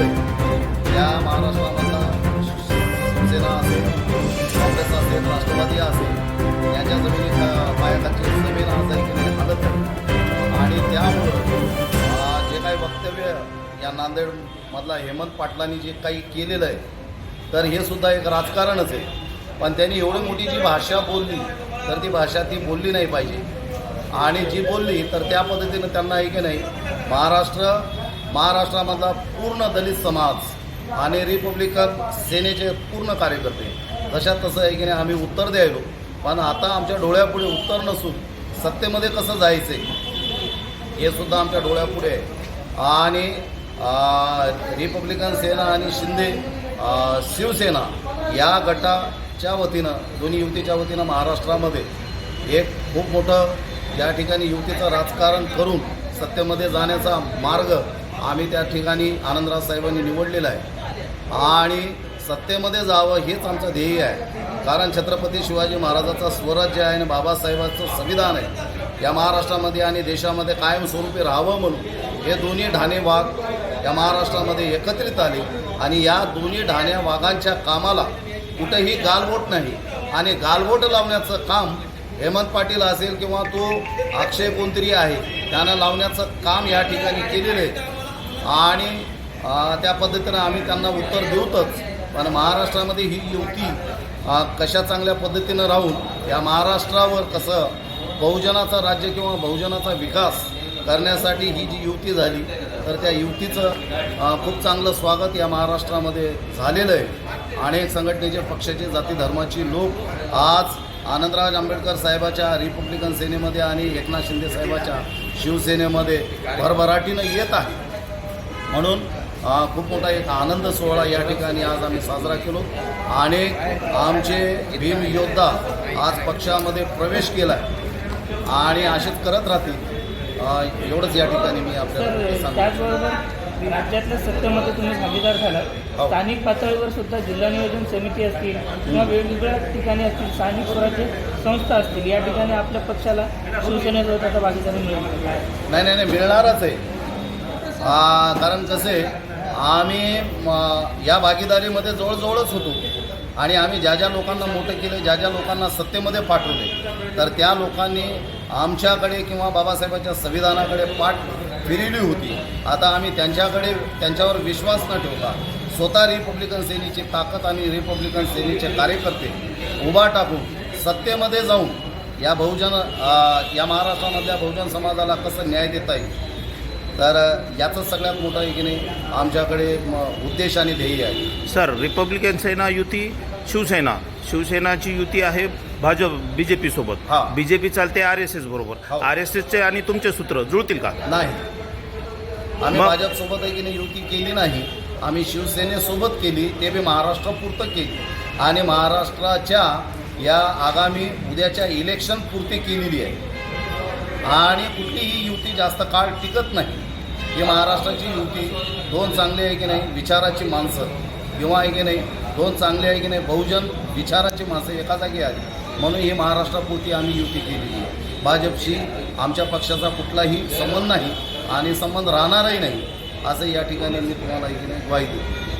चाललंय या महाराष्ट्रामधला शिवसेना असेल काँग्रेस असेल राष्ट्रवादी असेल याच्या जमिनीच्या पायाखालची जमीन आज आहे हालत आहे आणि त्यामुळं जे काही वक्तव्य या नांदेडमधला हेमंत पाटलांनी जे काही केलेलं आहे तर हे सुद्धा एक राजकारणच आहे. पण त्यांनी एवढी मोठी जी भाषा बोलली तर ती भाषा ती बोलली नाही पाहिजे. आणि जी बोलली तर त्या पद्धतीनं त्यांना आहे की नाही महाराष्ट्र महाराष्ट्रामधला पूर्ण दलित समाज आणि रिपब्लिकन सेनेचे पूर्ण कार्यकर्ते. तशात तसं आहे की नाही आम्ही उत्तर द्यायलो. पण आता आमच्या डोळ्यापुढे उत्तर नसून सत्तेमध्ये कसं जायचं आहे हे सुद्धा आमच्या डोळ्यापुढे आहे. आणि रिपब्लिकन सेना आणि शिंदे शिवसेना या गटाच्या वतीनं दोन्ही युतीच्या वतीनं महाराष्ट्रामध्ये एक खूप मोठं या ठिकाणी युतीचं राजकारण करून सत्तेमध्ये जाण्याचा मार्ग आम्ही त्या ठिकाणी आनंदराज साहेबांनी निवडलेला आहे. आणि सत्तेमध्ये जावं हेच आमचं ध्येय आहे. कारण छत्रपती शिवाजी महाराजाचा स्वराज्य आहे आणि बाबासाहेबांचं संविधान आहे. या महाराष्ट्रामध्ये आणि देशामध्ये कायमस्वरूपी राहावं म्हणून हे दोन्ही ढाणे वाघ या महाराष्ट्रामध्ये एकत्रित आले आणि या दोन्ही ढाण्या वाघांच्या कामाला कुठेही गालबोट नाही. आणि गालबोट लावण्याचं काम हेमंत पाटील असेल किंवा तो अक्षय कोणतरी आहे त्यांना लावण्याचं काम या ठिकाणी केलेलं आहे. आणि त्या पद्धतीनं आम्ही त्यांना उत्तर देऊतच. पण महाराष्ट्रामध्ये ही युती कशा चांगल्या पद्धतीनं राहून या महाराष्ट्रावर कसं बहुजनाचं राज्य किंवा बहुजनाचा विकास करण्यासाठी ही जी युती झाली तर त्या युतीचं खूप चांगलं स्वागत या महाराष्ट्रामध्ये झालेलं आहे. अनेक संघटनेचे पक्षाचे जाती धर्माची लोक आज आनंदराज आंबेडकर साहेबाच्या रिपब्लिकन सेनेमध्ये आणि एकनाथ शिंदे साहेबाच्या शिवसेनेमध्ये भरभराटीनं येत आहे म्हणून खूप मोठा एक आनंद सोहळा या ठिकाणी आज आम्ही साजरा केलो. आणि आमचे भीम योद्धा आज पक्षामध्ये प्रवेश केला आहे आणि असेच करत राहतील. एवढंच या ठिकाणी मी आपल्याला सांगतो. राज्यातल्या सत्तेमध्ये तुम्ही भागीदार झालात. हो. स्थानिक पातळीवर सुद्धा जिल्हा नियोजन समिती असतील किंवा वेगवेगळ्या ठिकाणी असतील स्थानिक स्वराज्य संस्था असतील या ठिकाणी आपल्या पक्षाला आता भागीदारी मिळेल नाही नाही नाही मिळणारच आहे. कारण जसे आम्ही या भागीदारीमध्ये जवळजवळच होतो. आणि आम्ही ज्या ज्या लोकांना मोठं केलं ज्या ज्या लोकांना सत्तेमध्ये पाठवले तर त्या लोकांनी आमच्याकडे किंवा बाबासाहेबांच्या संविधानाकडे पाठ फिरली होती. आता आम्ही त्यांच्याकडे त्यांच्यावर विश्वास न ठेवता स्वतः रिपब्लिकन सेनेची ताकद आणि रिपब्लिकन सेनेचे कार्यकर्ते उभा टाकून सत्तेमध्ये जाऊन या बहुजन या महाराष्ट्रामधल्या बहुजन समाजाला कसं न्याय देता येईल तर याचं सगळ्यात मोठं आहे की नाही आमच्याकडे उद्देश आणि ध्येय आहे. सर रिपब्लिकन सेना युती शिवसेना. शिवसेनाची युती आहे भाजप बी जे पी सोबत. हा. बी जे पी चालते आर एस एस बरोबर. हो. आर एस एसचे आणि तुमचे सूत्र जुळतील का? नाही. आम्ही मग- भाजपसोबत आहे की नाही युती केली नाही. आम्ही शिवसेनेसोबत केली ते बी महाराष्ट्रापुरतं केली. आणि महाराष्ट्राच्या या आगामी उद्याच्या इलेक्शन पुरती केलेली आहे. आणि कुठलीही युती जास्त काळ टिकत नाही. ही महाराष्ट्राची युती दोन चांगली आहे की नाही विचाराची माणसं. किंवा आहे की नाही दोन चांगले आहे की नाही बहुजन विचाराची माणसं एका जागी आली. म्हणून ही महाराष्ट्रापुरती आम्ही युती केलेली आहे. भाजपशी आमच्या पक्षाचा कुठलाही संबंध नाही आणि संबंध राहणारही नाही असं या ठिकाणी मी तुम्हाला की नाही ग्वाही देतो.